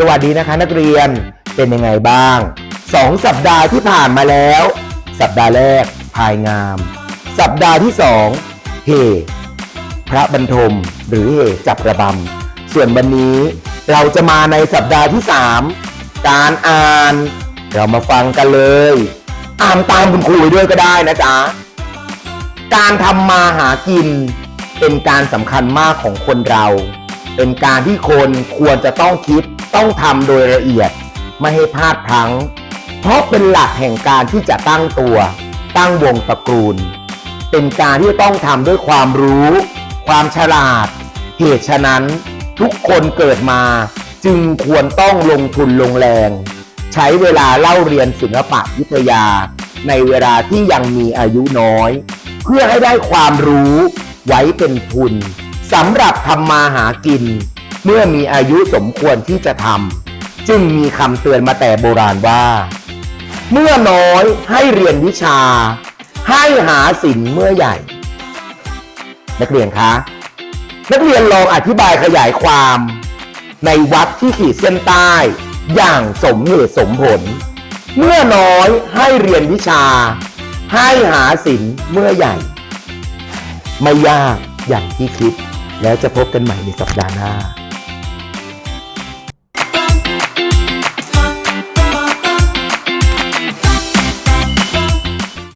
สวัสดีนะคะนักเรียนเป็นยังไงบ้างสองสัปดาห์ที่ผ่านมาแล้ว สัปดาห์แรกพายงาม สัปดาห์ที่สองเฮ พระบรรทม หรือเฮจับระบำส่วนวันนี้เราจะมาในสัปดาห์ที่สามการอ่าน เรามาฟังกันเลย อ่านตามคุณครูด้วยก็ได้นะจ๊ะการทำมาหากิน เป็นการสำคัญมากของคนเรา เป็นการที่คนควรจะต้องคิด ต้องทำโดยละเอียดไม่ให้พลาดพลั้ง เพราะเป็นหลักแห่งการที่จะตั้งตัว ตั้งวงตระกูล เป็นการที่ต้องทำด้วยความรู้ ความฉลาด เหตุฉะนั้น ทุกคนเกิดมาจึงควรต้องลงทุนลงแรง ใช้เวลาเล่าเรียนศิลปะวิทยา ในเวลาที่ยังมีอายุน้อย เพื่อให้ได้ความรู้ไว้เป็นทุนสำหรับทำมาหากิน เมื่อมีอายุสมควรที่จะทำจึงมีคำเตือนมาแต่โบราณว่า เมื่อน้อยให้เรียนวิชา ให้หาสินเมื่อใหญ่ นักเรียนคะ นักเรียนลองอธิบายขยายความ ในวัดที่ขีดเส้นใต้ อย่างสมเหตุสมผล เมื่อน้อยให้เรียนวิชา ให้หาสินเมื่อใหญ่ ไม่ยากอย่างที่คิดแล้วจะพบกันใหม่ในสัปดาห์หน้า